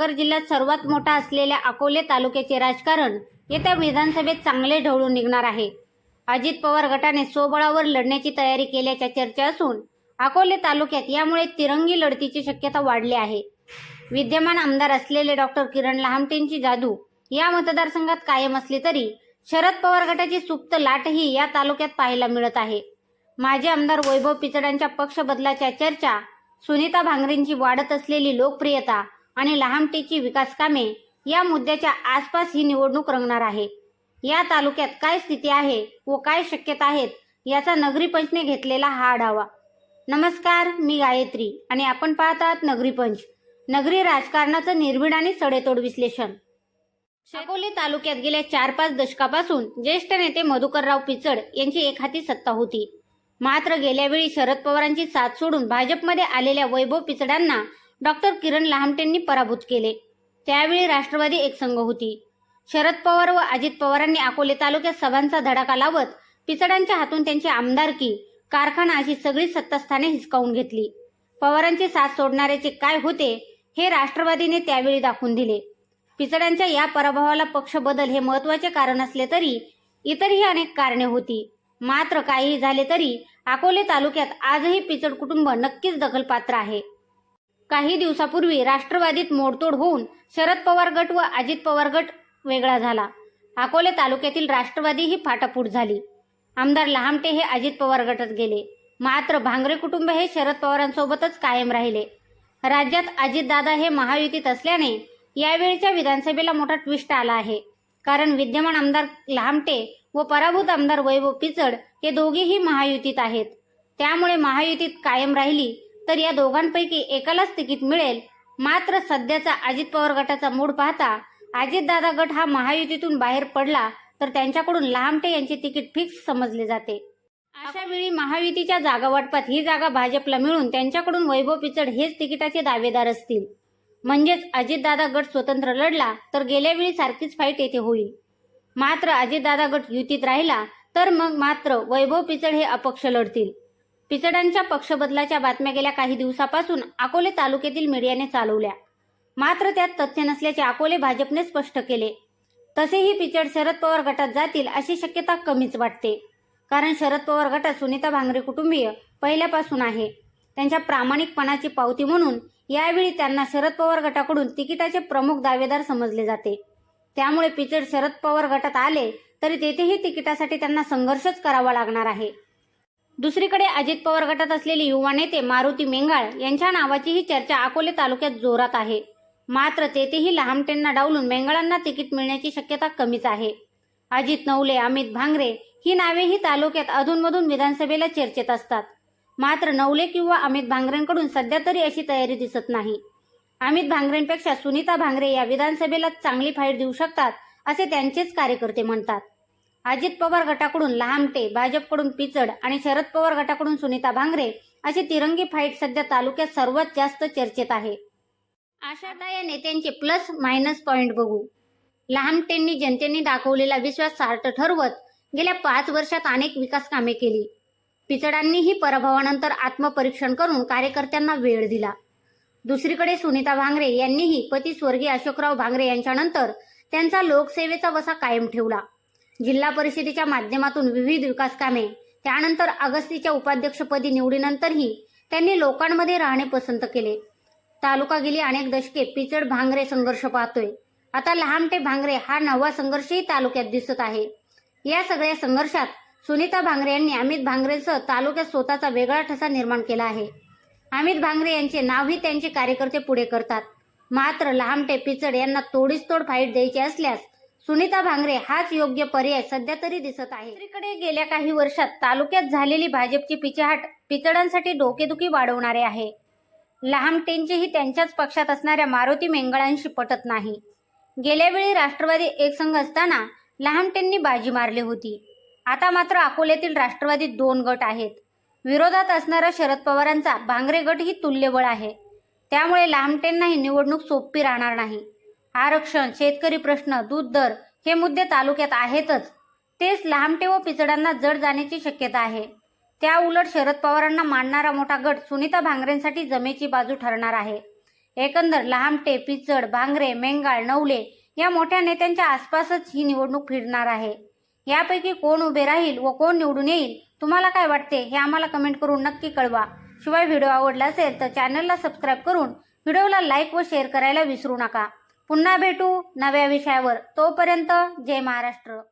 नगर जिल्ह्यात सर्वात मोठा असलेल्या अकोले तालुक्याचे राजकारण येत्या विधानसभेत चांगले ढवळून निघणार आहे. अजित पवार गटाने स्वबळावर लढण्याची तयारी केल्याच्या चर्चा असून अकोले तालुक्यात यामुळे तिरंगी लढतीची शक्यता वाढली आहे. विद्यमान आमदार असलेले डॉक्टर किरण लहामटेंची जादू या मतदारसंघात कायम असली तरी शरद पवार गटाची सुप्त लाटही या तालुक्यात पाहायला मिळत आहे. माजी आमदार वैभव पिचडांच्या पक्ष बदलाच्या चर्चा सुनीता भांगरेंची वाढत असलेली लोकप्रियता आणि लहामटीची विकास कामे या मुद्द्याच्या आसपास ही निवडणूक रंगणार आहे. या तालुक्यात काय स्थिती आहे व काय शक्यता आहेत याचा नगरी पंचने घेतलेला हा आढावा. नमस्कार मी गायत्री आणि आपण पाहत आहात नगरी पंच. नगरी राजकारणाचं निर्भीड आणि सडेतोड विश्लेषण. अकोले तालुक्यात गेल्या चार पाच दशकापासून ज्येष्ठ नेते मधुकरराव पिचड यांची एक हाती सत्ता होती. मात्र गेल्यावेळी शरद पवारांची साथ सोडून भाजपमध्ये आलेल्या वैभव पिचडांना डॉक्टर किरण लहामटेंनी पराभूत केले. त्यावेळी राष्ट्रवादी एकसंघ होती. शरद पवार व अजित पवारांनी अकोले तालुक्यात सभांचा धडाका लावत पिचडांच्या हातून त्यांची आमदारकी कारखाना अशी सगळी सत्तास्थाने हिसकावून घेतली. पवारांची साथ सोडणाऱ्याचे काय होते हे राष्ट्रवादीने त्यावेळी दाखवून दिले. पिचडांच्या या पराभवाला पक्ष बदल हे महत्त्वाचे कारण असले तरी इतरही अनेक कारणे होती. मात्र काहीही झाले तरी अकोले तालुक्यात आजही पिचड कुटुंब नक्कीच दखलपात्र आहे. काही दिवसापूर्वी राष्ट्रवादीत मोडतोड होऊन शरद पवार गट व अजित पवार गट वेगळा झाला. अकोले तालुक्यातील राष्ट्रवादी ही फाटाफूट झाली. आमदार लहामटे हे अजित पवार गटात गेले. मात्र भांगरे कुटुंब हे शरद पवारांसोबतच कायम राहिले. राज्यात अजितदादा हे महायुतीत असल्याने यावेळच्या विधानसभेला मोठा ट्विस्ट आला आहे. कारण विद्यमान आमदार लहामटे व पराभूत आमदार वैभव पिचड हे दोघेही महायुतीत आहेत. त्यामुळे महायुतीत कायम राहिली तर या दोघांपैकी एकालाच तिकीट मिळेल. मात्र सध्याचा अजित पवार गटाचा मूड पाहता अजितदादा गट हा महायुतीतून बाहेर पडला तर त्यांच्याकडून लहामटे यांचे तिकीट फिक्स समजले जाते. अशा वेळी महायुतीच्या जागा वाटपात ही जागा भाजपला मिळून त्यांच्याकडून वैभव पिचड हेच तिकिटाचे दावेदार असतील. म्हणजेच अजितदादा गट स्वतंत्र लढला तर गेल्या वेळी सारखीच फाईट येथे होईल. मात्र अजितदादा गट युतीत राहिला तर मग मात्र वैभव पिचड हे अपक्ष लढतील. पिचडांच्या पक्षबदलाच्या बातम्या गेल्या काही दिवसापासून अकोले तालुक्यातील मीडियाने चालवल्या. मात्र त्यात तथ्य नसल्याचे अकोले भाजपने स्पष्ट केले. तसेही पिचड शरद पवार गटात जातील अशी शक्यता कमीच वाटते. कारण शरद पवार गटात सुनीता भांगरे कुटुंबीय पहिल्यापासून आहे. त्यांच्या प्रामाणिकपणाची पावती म्हणून यावेळी त्यांना शरद पवार गटाकडून तिकिटाचे प्रमुख दावेदार समजले जाते. त्यामुळे पिचड शरद पवार गटात आले तरी तेथेही तिकिटासाठी त्यांना संघर्षच करावा लागणार आहे. दुसरीकडे अजित पवार गटात असलेले युवा नेते मारुती मेंगाळ यांच्या नावाचीही चर्चा अकोले तालुक्यात जोरात आहे. मात्र तेथेही लहामटेंना डावलून मेंगाळांना तिकीट मिळण्याची शक्यता कमीच आहे. अजित नवले अमित भांगरे ही नावेही तालुक्यात अधूनमधून विधानसभेला चर्चेत असतात. मात्र नवले किंवा अमित भांगरेंकडून सध्या तरी अशी तयारी दिसत नाही. अमित भांगरेंपेक्षा सुनीता भांगरे या विधानसभेला चांगली फाईट देऊ शकतात असे त्यांचेच कार्यकर्ते म्हणतात. अजित पवार गटाकडून लहामटे भाजपकडून पिचड आणि शरद पवार गटाकडून सुनीता भांगरे अशी तिरंगी फाईट सध्या तालुक्यात सर्वात जास्त चर्चेत आहे. आशाता या नेत्यांचे प्लस मायनस पॉइंट बघू. लहामटेंनी जनतेने दाखवलेला विश्वास सार्थ ठरवत गेल्या पाच वर्षात अनेक विकास कामे केली. पिचडांनीही पराभवानंतर आत्मपरीक्षण करून कार्यकर्त्यांना वेळ दिला. दुसरीकडे सुनीता भांगरे यांनीही पती स्वर्गीय अशोकराव भांगरे यांच्यानंतर त्यांचा लोकसेवेचा वसा कायम ठेवला. जिल्हा परिषदेच्या माध्यमातून विविध विकास कामे त्यानंतर अगस्तीच्या उपाध्यक्षपदी निवडीनंतरही त्यांनी लोकांमध्ये राहणे पसंत केले. तालुका गेली अनेक दशके पिचड भांगरे संघर्ष पाहतोय. आता लहामटे भांगरे हा नवा संघर्षही तालुक्यात दिसत आहे. या सगळ्या संघर्षात सुनीता भांगरे यांनी अमित भांगरेसह तालुक्यात स्वतःचा वेगळा ठसा निर्माण केला आहे. अमित भांगरे यांचे नावही त्यांचे कार्यकर्ते पुढे करतात. मात्र लहामटे पिचड यांना तोडीस तोड फाईट द्यायची असल्यास सुनीता भांगरे हाच योग्य पर्याय सध्या तरी दिसत आहे. दुसरीकडे गेल्या काही वर्षात तालुक्यात झालेली भाजपची पिछेहाट पिचडांसाठी डोकेदुखी वाढवणारे आहे. लहामटेंचीही त्यांच्याच पक्षात असणाऱ्या मारुती मेंगळांशी पटत नाही. गेल्या वेळी राष्ट्रवादी एकसंघ असताना लहामटेंनी बाजी मारली होती. आता मात्र अकोल्यातील राष्ट्रवादीत दोन गट आहेत. विरोधात असणारा शरद पवारांचा भांगरे गट ही तुल्यबळ आहे. त्यामुळे लहामटेंनाही निवडणूक सोपी राहणार नाही. आरक्षण शेतकरी प्रश्न दूध दर हे मुद्दे तालुक्यात आहेतच. तेच लहामटे व पिचडांना जड जाण्याची शक्यता आहे. त्या उलट शरद पवारांना मानणारा मोठा गट सुनीता भांगरेंसाठी जमेची बाजू ठरणार आहे. एकंदर लहामटे पिचड भांगरे मेंगाळ नवले या मोठ्या नेत्यांच्या आसपासच ही निवडणूक फिरणार आहे. यापैकी कोण उभे राहील व कोण निवडून येईल तुम्हाला काय वाटते हे आम्हाला कमेंट करून नक्की कळवा. शिवाय व्हिडिओ आवडला असेल तर चॅनलला सबस्क्राईब करून व्हिडिओला लाईक व शेअर करायला विसरू नका. पुन्हा भेटू नव्या विषयावर. तोपर्यंत जय महाराष्ट्र.